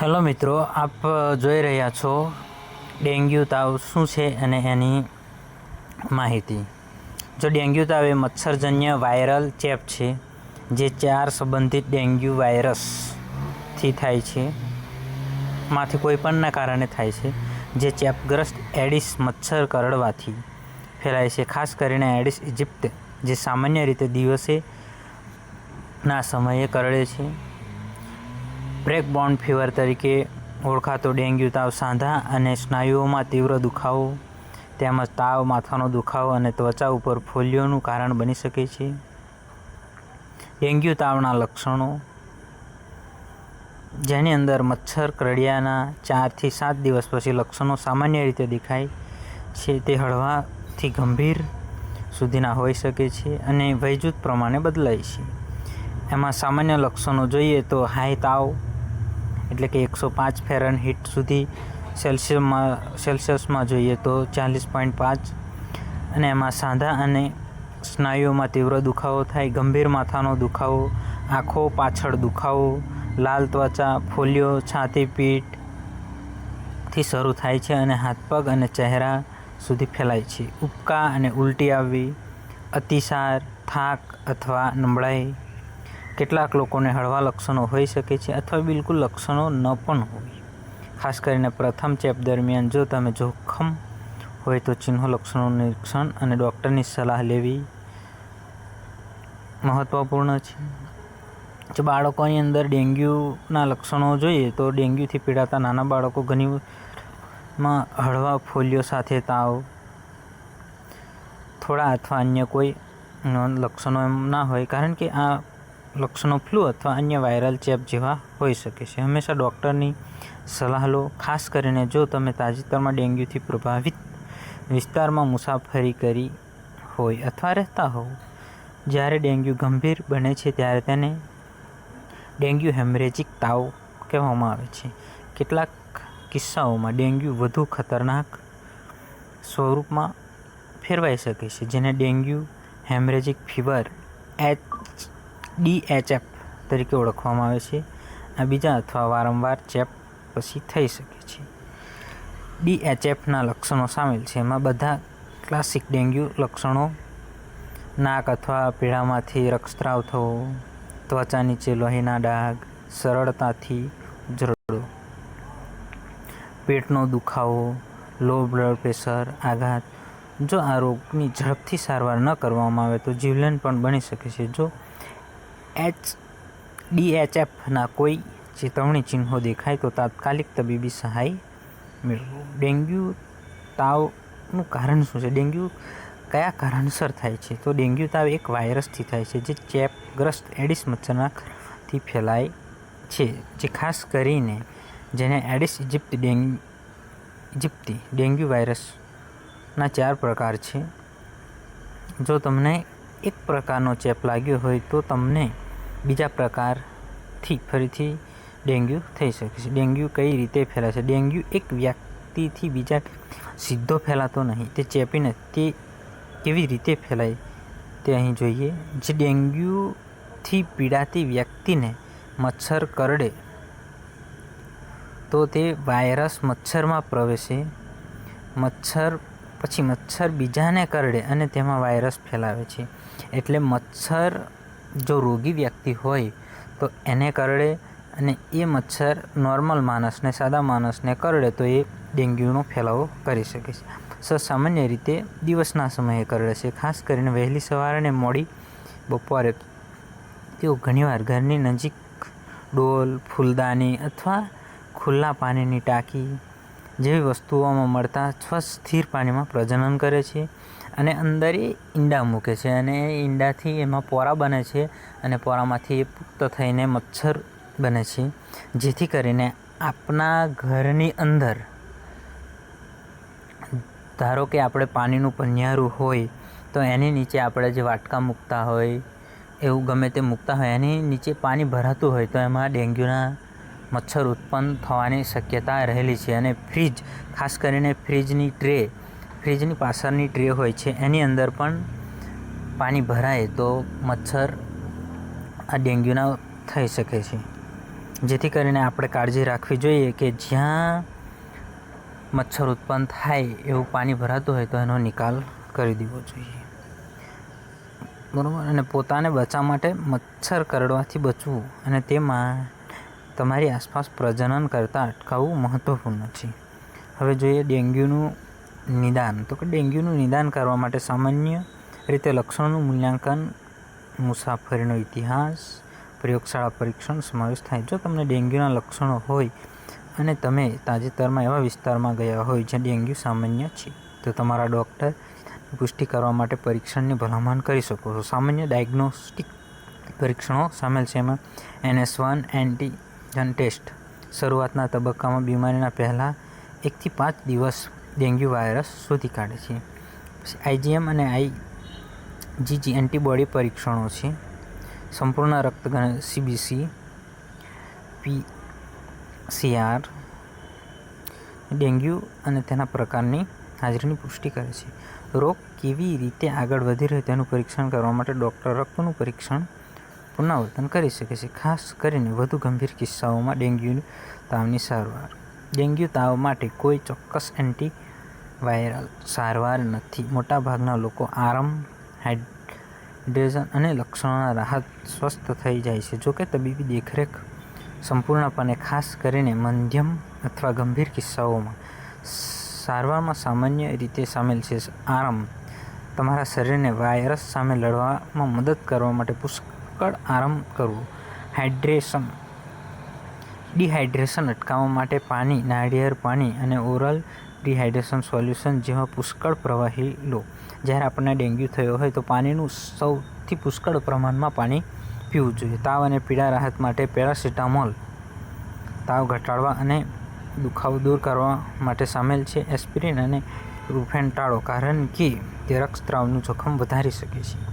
Hello મિત્રો, આપ જોઈ રહ્યા છો ડેન્ગ્યુ તાવ શું છે અને એની માહિતી. જો ડેન્ગ્યુ તાવ એ મચ્છરજન્ય વાયરલ ચેપ છે, જે ચાર સંબંધિત ડેન્ગ્યુ વાયરસથી થાય છે. માંથી કોઈપણના કારણે થાય છે, જે ચેપગ્રસ્ત એડિસ મચ્છર કરડવાથી ફેલાય છે. ખાસ કરીને એડિસ ઇજિપ્ત જે સામાન્ય રીતે દિવસે ના સમયે કરડે છે. બ્રેક બોન્ડ ફીવર તરીકે ઓળખાતો ડેન્ગ્યુ તાવ સાંધા અને સ્નાયુઓમાં તીવ્ર દુખાવો તેમજ તાવ, માથાનો દુખાવો અને ત્વચા ઉપર ફોલ્લીઓનું કારણ બની શકે છે. ડેન્ગ્યુ તાવના લક્ષણો. જેની અંદર મચ્છર, કરડિયાના ચારથી સાત દિવસ પછી લક્ષણો સામાન્ય રીતે દેખાય છે તે હળવાથી ગંભીર સુધીના હોઈ શકે છે અને વયજૂથ પ્રમાણે બદલાય છે. એમાં સામાન્ય લક્ષણો જોઈએ તો હાઈ તાવ એટલે કે એકસો પાંચ ફેરન હીટ સુધી સેલ્સિયસમાં સેલ્સિયસમાં જોઈએ તો ચાલીસ પોઈન્ટ પાંચ. અને એમાં સાંધા અને સ્નાયુઓમાં તીવ્ર દુખાવો થાય, ગંભીર માથાનો દુખાવો, આંખો પાછળ દુખાવો, લાલ ત્વચા, ફોલિયો, છાતી પીઠથી શરૂ થાય છે અને હાથ, પગ અને ચહેરા સુધી ફેલાય છે. ઉબકા અને ઉલટી આવવી, અતિસાર, થાક અથવા નબળાઈ કેટલાક લોકોને હળવા લક્ષણો હોઈ શકે છે અથવા બિલકુલ લક્ષણો ન પણ હોય. ખાસ કરીને પ્રથમ ચેપ દરમિયાન જો તમે જોખમ હોય તો ચિહ્નો લક્ષણોનું નિરીક્ષણ અને ડૉક્ટરની સલાહ લેવી મહત્ત્વપૂર્ણ છે. જો બાળકોની અંદર ડેન્ગ્યુના લક્ષણો જોઈએ તો ડેન્ગ્યુથી પીડાતા નાના બાળકો ઘણી માં હળવા ફોલિયો સાથે તાવ, થોડા અથવા અન્ય કોઈ લક્ષણો એમ ના હોય કારણ કે આ લક્ષણો ફ્લૂ અથવા અન્ય વાયરલ ચેપ જેવા હોઈ શકે છે. હંમેશા ડૉક્ટરની સલાહ લો ખાસ કરીને જો તમે તાજેતરમાં ડેન્ગ્યુથી પ્રભાવિત વિસ્તારમાં મુસાફરી કરી હોય અથવા રહેતા હોવ, જ્યારે ડેન્ગ્યુ ગંભીર બને છે ત્યારે તેને ડેન્ગ્યુ હેમરેજિક તાવ કહેવામાં આવે છે. કેટલાક કિસ્સાઓમાં ડેન્ગ્યુ વધુ ખતરનાક સ્વરૂપમાં ફેરવાઈ શકે છે, જેને dengue haemorrhagic fever, H DHF તરીકે ઓળખવામાં આવે છે. આ બીજા અથવા વારંવાર ચેપ પછી થઈ શકે છે. ડીએચએફના લક્ષણો સામેલ છે. એમાં બધા ક્લાસિક ડેન્ગ્યુ લક્ષણો, નાક અથવા પીળામાંથી રક્તસ્રાવ થવો, ત્વચા નીચે લોહીના ડાઘ, સરળતાથી જરડો પેટનો દુખાવો, લો બ્લડ પ્રેશર, આઘાત. જો આ રોગની ઝડપથી સારવાર ન કરવામાં આવે તો જીવલેણ પણ બની શકે છે. જો એચ ડીએચએફના કોઈ ચેતવણી ચિહ્નો દેખાય તો તાત્કાલિક તબીબી સહાય મેળવો. ડેન્ગ્યુ તાવનું કારણ શું છે? ડેન્ગ્યુ કયા કારણસર થાય છે? તો ડેન્ગ્યુ તાવ એક વાયરસથી થાય છે જે ચેપગ્રસ્ત એડિસ મચ્છરનાથી ફેલાય છે, જે ખાસ કરીને જેને Aedes aegypti dengue, aegypti dengue વાયરસના ચાર પ્રકાર છે. જો તમને એક પ્રકારનો ચેપ લાગ્યો હોય તો તમને બીજા પ્રકારથી ફરીથી ડેન્ગ્યુ થઈ શકે છે. ડેન્ગ્યુ કઈ રીતે ફેલાય છે? ડેન્ગ્યુ એક વ્યક્તિથી બીજા સીધો ફેલાતો નહીં. તે ચેપીને તે કેવી રીતે ફેલાય તે અહીં જોઈએ. જે ડેન્ગ્યુથી પીડાતી વ્યક્તિને મચ્છર કરડે તો તે વાયરસ મચ્છરમાં પ્રવેશે. મચ્છર પછી મચ્છર બીજાને કરડે અને તેમાં વાયરસ ફેલાવે છે. એટલે મચ્છર જો રોગી વ્યક્તિ હોય તો એને કરડે અને એ મચ્છર નોર્મલ માણસને, સાદા માણસને કરડે તો એ ડેન્ગ્યુનો ફેલાવો કરી શકે છે. સામાન્ય રીતે દિવસના સમયે કરડે છે. ખાસ કરીને વહેલી સવારે અને મોડી બપોરે. તેઓ ઘણીવાર ઘરની નજીક ડોલ, ફૂલદાની અથવા ખુલ્લા પાણીની ટાંકી જેવી વસ્તુઓમાં મળતા સ્વચ્છ સ્થિર પાણીમાં પ્રજનન કરે છે અને અંદર એ ઈંડા મૂકે છે અને એ ઈંડાથી એમાં પોરા બને છે અને પોરામાંથી એ પુખ્ત થઈને મચ્છર બને છે. જેથી કરીને આપણા ઘરની અંદર, ધારો કે આપણે પાણીનું પનિયારું હોય, તો એની નીચે આપણે જે વાટકા મૂકતા હોય, એવું ગમે તે મૂકતા હોય, એની નીચે પાણી ભરાતું હોય, તો એમાં ડેન્ગ્યુના મચ્છર ઉત્પન્ન થવાની શક્યતા રહેલી છે અને ફ્રીજ, ખાસ કરીને ફ્રીજની ટ્રે, ફ્રીજની પાછળની ટ્રે હોય છે. એની અંદર પણ પાણી ભરાય તો મચ્છર આ ડેન્ગ્યુના થઈ શકે છે. જેથી કરીને આપણે કાળજી રાખવી જોઈએ કે જ્યાં મચ્છર ઉત્પન્ન થાય એવું પાણી ભરાતું હોય તો એનો નિકાલ કરી દેવો જોઈએ. બરાબર? અને પોતાને બચાવવા માટે મચ્છર કરડવાથી બચવું અને તેમાં તમારી આસપાસ પ્રજનન કરતાં અટકાવવું મહત્ત્વપૂર્ણ છે. હવે જોઈએ ડેન્ગ્યુનું નિદાન. તો કે ડેન્ગ્યુનું નિદાન કરવા માટે સામાન્ય રીતે લક્ષણોનું મૂલ્યાંકન, મુસાફરીનો ઇતિહાસ, પ્રયોગશાળા પરીક્ષણ સમાવેશ થાય. જો તમને ડેન્ગ્યુના લક્ષણો હોય અને તમે તાજેતરમાં એવા વિસ્તારમાં ગયા હોય જ્યાં ડેન્ગ્યુ સામાન્ય છે, તો તમારા ડૉક્ટર પુષ્ટિ કરવા માટે પરીક્ષણની ભલામણ કરી શકો છો. સામાન્ય ડાયગ્નોસ્ટિક પરીક્ષણો સામેલ છે. એમાં એનએસ વન એન્ટીજન ટેસ્ટ. શરૂઆતના તબક્કામાં બીમારીના પહેલાં એકથી પાંચ દિવસ ડેન્ગ્યુ વાયરસ શોધી કાઢે છે. પછી આઈજીએમ અને આઈ જીજી એન્ટીબોડી પરીક્ષણો છે. સંપૂર્ણ રક્ત સીબીસી પી સીઆર ડેન્ગ્યુ અને તેના પ્રકારની હાજરીની પુષ્ટિ કરે છે. રોગ કેવી રીતે આગળ વધી રહ્યો તેનું પરીક્ષણ કરવા માટે ડૉક્ટર રક્તનું પરીક્ષણ પુનરાવર્તન કરી શકે છે. ખાસ કરીને વધુ ગંભીર કિસ્સાઓમાં ડેન્ગ્યુ તાવની સારવાર. ડેન્ગ્યુ તાવ માટે કોઈ ચોક્કસ એન્ટી વાયરલ સારવાર નથી. મોટાભાગના લોકો આરામ, હાઇડ્રેશન અને લક્ષણોના રાહત સ્વસ્થ થઈ જાય છે. જોકે તબીબી દેખરેખ સંપૂર્ણપણે ખાસ કરીને મધ્યમ અથવા ગંભીર કિસ્સાઓમાં સારવારમાં સામાન્ય રીતે સામેલ છે. આરામ તમારા શરીરને વાયરસ સામે લડવામાં મદદ કરવા માટે પુષ્કળ આરામ કરવું. હાઇડ્રેશન. ડિહાઇડ્રેશન અટકાવવા માટે પાણી, નાળિયેર, પાણી અને ઓરલ ડિહાઇડ્રેશન સોલ્યુશન જેવા પુષ્કળ પ્રવાહી લો. જ્યારે આપણને ડેન્ગ્યુ થયો હોય તો પાણીનું સૌથી પુષ્કળ પ્રમાણમાં પાણી પીવું જોઈએ. તાવ અને પીડા રાહત માટે પેરાસિટામોલ તાવ ઘટાડવા અને દુખાવો દૂર કરવા માટે સામેલ છે. એસ્પિરિન અને રૂફેન ટાળો કારણ કે તે રક્તસ્રાવનું જોખમ વધારી શકે છે.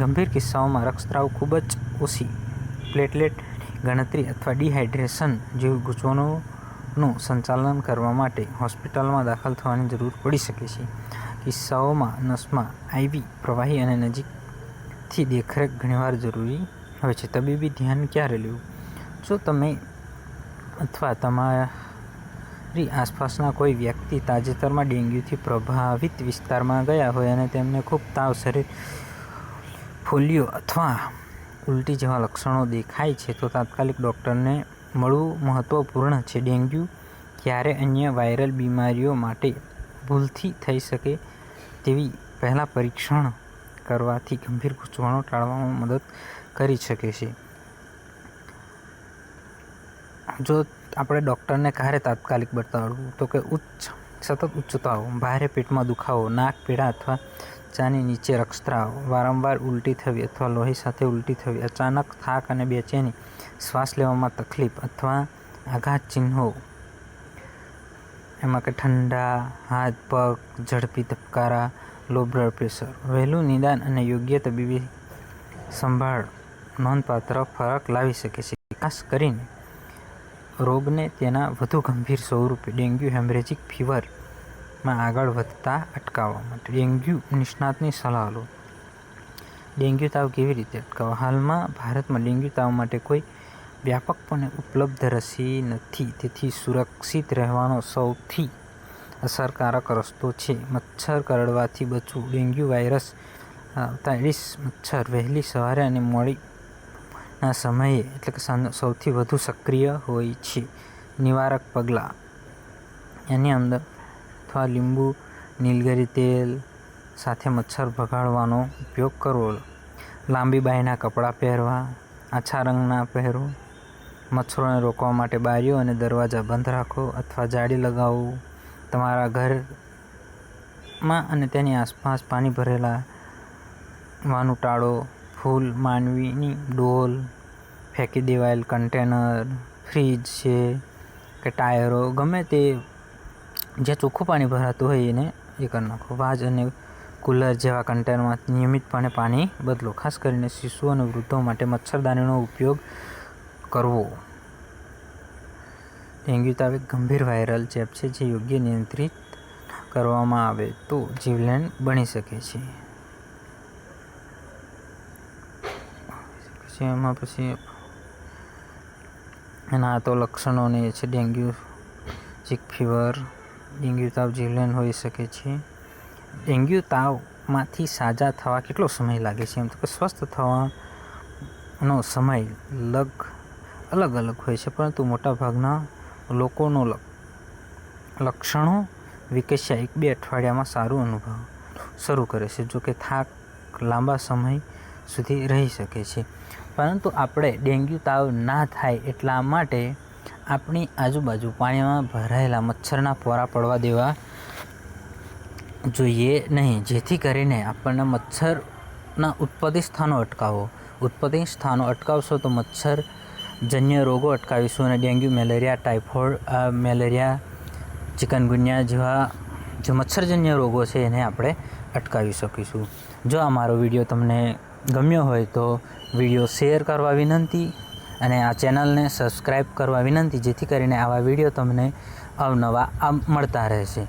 ગંભીર કિસ્સાઓમાં રક્તસ્રાવ ખૂબ જ ઓછી પ્લેટલેટ ગણતરી અથવા ડિહાઇડ્રેશન જેવી ગૂંચવણોનું સંચાલન કરવા માટે હોસ્પિટલમાં દાખલ થવાની જરૂર પડી શકે છે. કિસ્સાઓમાં નસમાં આઈવી પ્રવાહી અને નજીકથી દેખરેખ ઘણીવાર જરૂરી હોય છે. તબીબી ધ્યાન ક્યારે લેવું? જો તમે અથવા તમારી આસપાસના કોઈ વ્યક્તિ તાજેતરમાં ડેન્ગ્યુથી પ્રભાવિત વિસ્તારમાં ગયા હોય અને તેમને ખૂબ તાવ, શરીર ફોલિયો અથવા ઉલટી જેવા લક્ષણો દેખાય છે, તો તાત્કાલિક ડૉક્ટરને મળવું મહત્ત્વપૂર્ણ છે. ડેન્ગ્યુ ક્યારે અન્ય વાયરલ બીમારીઓ માટે ભૂલથી થઈ શકે તેવી પહેલાં પરીક્ષણ કરવાથી ગંભીર ગૂંચવણો ટાળવામાં મદદ કરી શકે છે. જો આપણે ડૉક્ટરને ક્યારે તાત્કાલિક બતાવવું તો કે ઉચ્ચ, સતત ઉચ્ચ તાવ ભારે પેટમાં દુખાવો, નાક પીડા અથવા ચાની નીચે રક્તસ્રાવ વારંવાર ઉલટી થવી અથવા લોહી સાથે ઉલટી થવી, અચાનક થાક અને બેચેની શ્વાસ લેવામાં તકલીફ અથવા આઘાત ચિહ્નો, એમાં કે ઠંડા, હાથ પગ, ઝડપી ધબકારા લો બ્લડ પ્રેશર વહેલું નિદાન અને યોગ્ય તબીબી સંભાળ નોંધપાત્ર ફરક લાવી શકે છે. ખાસ કરીને રોગને તેના વધુ ગંભીર સ્વરૂપે, ડેન્ગ્યુ, હેમરેજિક ફીવરમાં આગળ વધતા અટકાવવા માટે. ડેન્ગ્યુ નિષ્ણાતની સલાહ લો ડેન્ગ્યુ તાવ કેવી રીતે અટકાવવા? હાલમાં ભારતમાં ડેન્ગ્યુ તાવ માટે કોઈ વ્યાપકપણે ઉપલબ્ધ રસી નથી. તેથી સુરક્ષિત રહેવાનો સૌથી અસરકારક રસ્તો છે મચ્છર કરડવાથી બચવું. ડેન્ગ્યુ વાયરસ આવતા એડિસ મચ્છર વહેલી સવારે અને મોડીના સમયે એટલે કે સૌથી વધુ સક્રિય હોય છે. નિવારક પગલાં. એની અંદર અથવા લીંબુ, નીલગિરી તેલ સાથે મચ્છર ભગાડવાનો ઉપયોગ કરવો. લાંબી બાયના કપડાં પહેરવા, આછા રંગના પહેરો, મચ્છરોને રોકવા માટે બારીઓ અને દરવાજા બંધ રાખો અથવા જાળી લગાવવું તમારા ઘરમાં અને તેની આસપાસ પાણી ભરેલા વાનું ટાળો, ફૂલ માનવીની ડોલ, ફેંકી દેવાયેલ કન્ટેનર, ફ્રીજ છે કે ટાયરો, ગમે તે જ્યાં ચોખ્ખું પાણી ભરાતું હોય એને એ કરી નાખો. વાજ અને કુલર જેવા કન્ટેનરમાં નિયમિતપણે પાણી બદલો. ખાસ કરીને શિશુઓ અને વૃદ્ધો માટે મચ્છરદાનીનો ઉપયોગ કરવો. ડેન્ગ્યુ તાવ એક ગંભીર વાયરલ ચેપ છે જે યોગ્ય નિયંત્રિત કરવામાં આવે તો જીવલેણ બની શકે છે. એમાં પછી એના તો લક્ષણોને છે. ડેન્ગ્યુ, ચીક ફીવર ડેન્ગ્યુ તાવ જીવલેણ હોઈ શકે છે. ડેન્ગ્યુ તાવમાંથી સાજા થવા કેટલો સમય લાગે છે? એમ તો કે સ્વસ્થ થવાનો સમય લગ અલગ અલગ હોય છે, પરંતુ મોટાભાગના લોકોનો લક્ષણો વિકસ્યા એક બે અઠવાડિયામાં સારું અનુભવ શરૂ કરે છે, જો કે થાક લાંબા સમય સુધી રહી શકે છે. પરંતુ આપણે ડેન્ગ્યુ તાવ ના થાય એટલા માટે આપણી આજુબાજુ પાણીમાં ભરાયેલા મચ્છરના પોરા પડવા દેવા જોઈએ નહીં. જેથી કરીને આપણને મચ્છરના ઉત્પત્તિ સ્થાનો અટકાવો. ઉત્પત્તિ સ્થાનો અટકાવશો તો મચ્છરજન્ય રોગો અટકાવીશું અને dengue, malaria, typhoid malaria, chikungunya જેવા જે મચ્છરજન્ય રોગો છે એને આપણે અટકાવી શકીશું. જો આ મારો વીડિયો તમને ગમ્યો હોય તો વીડિયો શેર કરવા વિનંતી. અને આ ચેનલને સબસ્ક્રાઈબ કરવા વિનંતી જેથી કરીને આવા વીડિયો તમને અવનવા મળતા રહેશે.